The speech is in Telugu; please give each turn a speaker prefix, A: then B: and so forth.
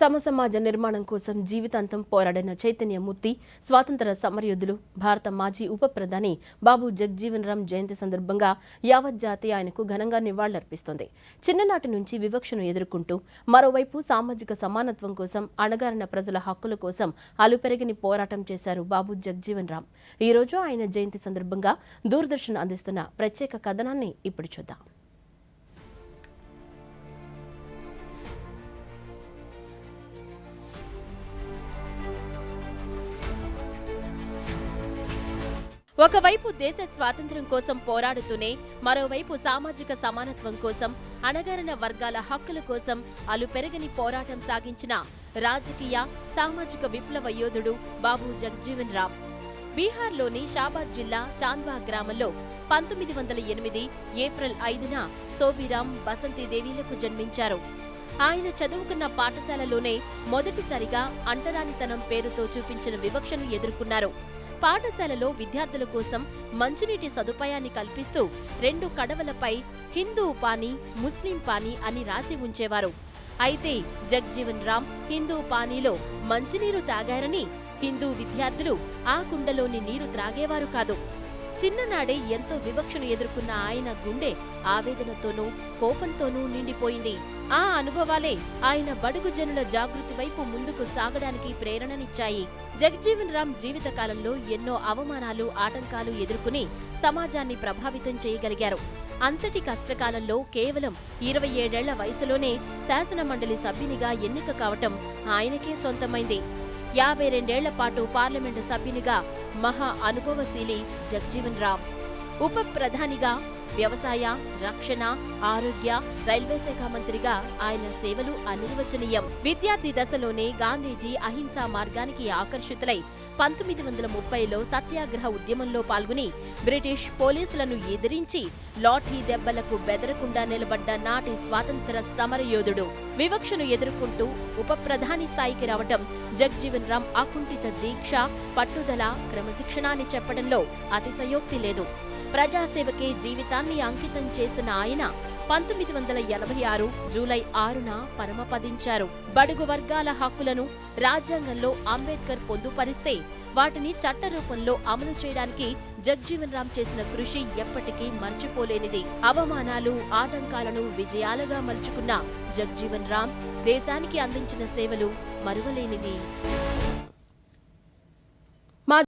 A: సమసమాజ నిర్మాణం కోసం జీవితాంతం పోరాడిన చైతన్యమూర్తి స్వాతంత్ర సమరయోధులు భారత మాజీ ఉప ప్రధాని బాబు జగ్జీవన్ రామ్ జయంతి సందర్భంగా యావత్ జాతి ఆయనకు ఘనంగా నివాళులర్పిస్తోంది. చిన్ననాటి నుంచి వివక్షను ఎదుర్కొంటూ మరోవైపు సామాజిక సమానత్వం కోసం అణగారిన ప్రజల హక్కుల కోసం అలుపెరగని పోరాటం చేశారు బాబు జగ్జీవన్ రామ్. ఈ రోజు ఆయన జయంతి సందర్భంగా దూరదర్శన్ అందిస్తున్న ప్రత్యేక కథనాన్ని ఇప్పుడు చూద్దాం. ఒకవైపు దేశ స్వాతంత్ర్యం కోసం పోరాడుతూనే మరోవైపు సామాజిక సమానత్వం కోసం అణగారిన వర్గాల హక్కుల కోసం అలుపెరగని పోరాటం సాగించిన రాజకీయ సామాజిక విప్లవ యోధుడు బాబు జగ్జీవన్ రామ్. బీహార్లోని షాబాద్ జిల్లా చాంద్వా గ్రామంలో పంతొమ్మిది వందల ఎనిమిది ఏప్రిల్ ఐదున సోబిరామ్ బసంతిదేవీలకు జన్మించారు. ఆయన చదువుకున్న పాఠశాలలోనే మొదటిసారిగా అంటరానితనం పేరుతో చూపించిన వివక్షను ఎదుర్కొన్నారు. పాఠశాలలో విద్యార్థుల కోసం మంచినీటి సదుపాయాన్ని కల్పిస్తూ రెండు కడవలపై హిందూ పానీ ముస్లిం పానీ అని రాసి ఉంచేవారు. అయితే జగ్జీవన్ రామ్ హిందూ పానీలో మంచినీరు తాగారని హిందూ విద్యార్థులు ఆ కుండలోని నీరు త్రాగేవారు కాదు. చిన్ననాడే ఎంతో వివక్షను ఎదుర్కొన్న ఆయన గుండె ఆవేదనతోనూ కోపంతోనూ నిండిపోయింది. ఆ అనుభవాలే ఆయన బడుగు జనుల జాగృతి వైపు ముందుకు సాగడానికి ప్రేరణనిచ్చాయి. జగజీవన్ రామ్ జీవితకాలంలో ఎన్నో అవమానాలు ఆటంకాలు ఎదుర్కొని సమాజాన్ని ప్రభావితం చేయగలిగారు. అంతటి కష్టకాలంలో కేవలం ఇరవై ఏడేళ్ళ వయసులోనే శాసన మండలి సభ్యునిగా ఎన్నిక కావటం ఆయనకే సొంతమైంది. యాభై రెండేళ్ళ పాటు పార్లమెంటు సభ్యునిగా మహా అనుభవశీలి జగ్జీవన్ రామ్. ఉప ప్రధానిగా వ్యవసాయ రక్షణ ఆరోగ్య రైల్వే శాఖ మంత్రిగా ఆయన సేవలు అనిర్వచనీయం. విద్యార్థి దశలోనే గాంధీజీ అహింసా మార్గానికి ఆకర్షితులై పంతొమ్మిది వందల ముప్పైలో సత్యాగ్రహ ఉద్యమంలో పాల్గొని బ్రిటిష్ పోలీసులను ఎదిరించి లాఠీ దెబ్బలకు బెదరకుండా నిలబడ్డ నాటి స్వాతంత్ర సమరయోధుడు. వివక్షను ఎదుర్కొంటూ ఉప ప్రధాని స్థాయికి రావటం జగ్జీవన్ రామ్ అకుంఠిత దీక్ష పట్టుదల క్రమశిక్షణ అని చెప్పడంలో అతిశయోక్తి లేదు. ప్రజాసేవకే జీవితాన్ని అంకితం చేసిన ఆయన పంతొమ్మిది వందల ఎనభై ఆరు జూలై ఆరున పరమపదించారు. బడుగు వర్గాల హక్కులను రాజ్యాంగంలో అంబేద్కర్ పొందుపరిస్తే వాటిని చట్టరూపంలో అమలు చేయడానికి జగ్జీవన్ రామ్ చేసిన కృషి ఎప్పటికీ మర్చిపోలేనిది. అవమానాలు ఆటంకాలను విజయాలుగా మలుచుకున్న జగ్జీవన్ రామ్ దేశానికి అందించిన సేవలు మరువలేనివి.